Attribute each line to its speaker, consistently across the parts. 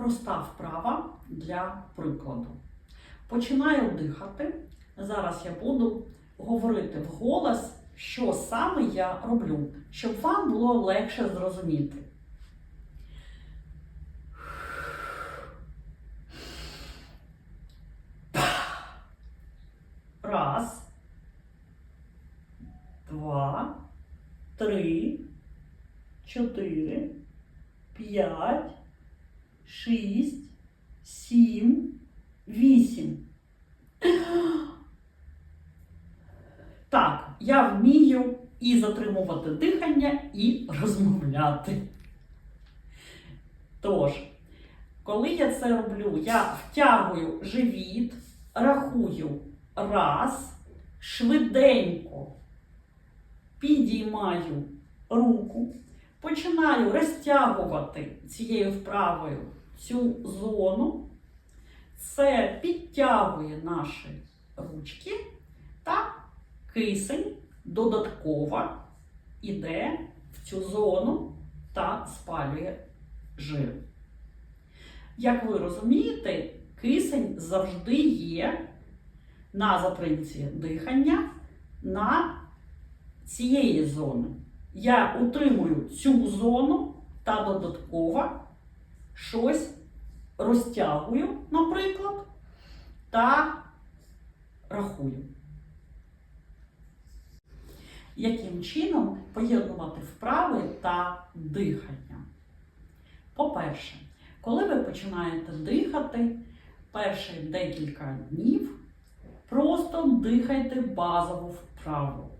Speaker 1: проста вправа для прикладу. Починаю дихати. Зараз я буду говорити вголос, що саме я роблю, щоб вам було легше зрозуміти. Раз, два, три, чотири, п'ять, шість, сім, вісім. Так, я вмію і затримувати дихання, і розмовляти. Тож, коли я це роблю, я втягую живіт, рахую раз, швиденько підіймаю руку, починаю розтягувати цією вправою цю зону. Це підтягує наші ручки та кисень додатково йде в цю зону та спалює жир. Як ви розумієте, кисень завжди є на затримці дихання на цієї зони. Я утримую цю зону та додатково щось розтягую, наприклад, та рахую. Яким чином поєднувати вправи та дихання? По-перше, коли ви починаєте дихати перші декілька днів, просто дихайте базову вправу.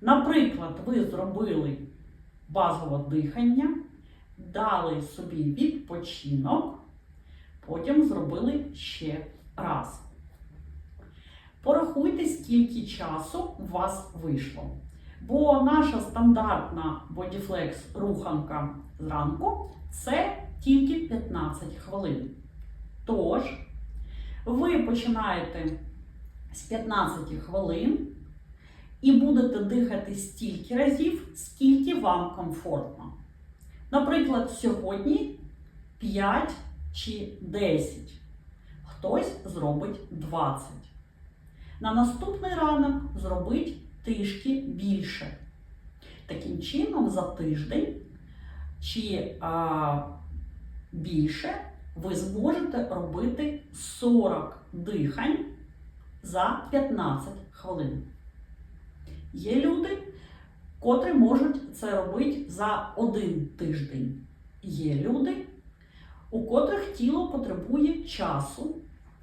Speaker 1: Наприклад, ви зробили базове дихання, дали собі відпочинок, потім зробили ще раз. Порахуйте, скільки часу у вас вийшло. Бо наша стандартна бодіфлекс руханка зранку це тільки 15 хвилин. Тож, ви починаєте з 15 хвилин і будете дихати стільки разів, скільки вам комфортно. Наприклад, сьогодні 5 чи 10. Хтось зробить 20. На наступний ранок зробить трішки більше. Таким чином, за тиждень чи а, більше ви зможете робити 40 дихань за 15 хвилин. Є люди, котрі можуть це робити за один тиждень. Є люди, у котрих тіло потребує часу,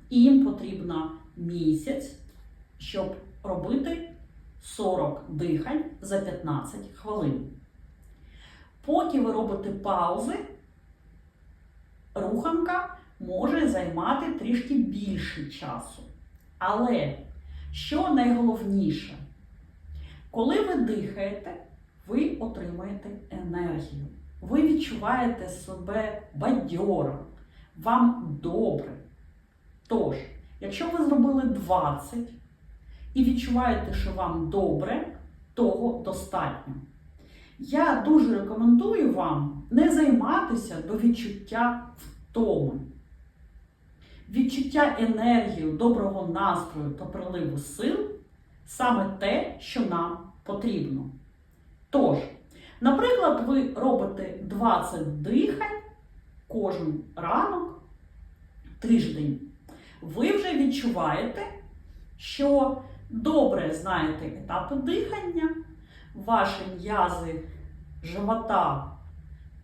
Speaker 1: і їм потрібно місяць, щоб робити 40 дихань за 15 хвилин. Поки ви робите паузи, руханка може займати трішки більше часу. Але що найголовніше, коли ви дихаєте, ви отримаєте енергію. Ви відчуваєте себе бадьоро, вам добре. Тож, якщо ви зробили 20 і відчуваєте, що вам добре, того достатньо. Я дуже рекомендую вам не займатися до відчуття втоми. Відчуття енергії, доброго настрою та приливу сил саме те, що нам потрібно. Тож, наприклад, ви робите 20 дихань кожен ранок, тиждень. Ви вже відчуваєте, що добре знаєте етапи дихання, ваші м'язи живота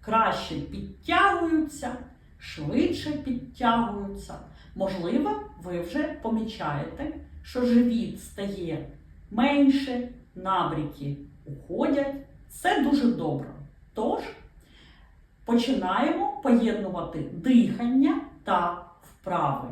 Speaker 1: краще підтягуються, швидше підтягуються. Можливо, ви вже помічаєте, що живіт стає менше, набріки уходять. Це дуже добре. Тож, починаємо поєднувати дихання та вправи.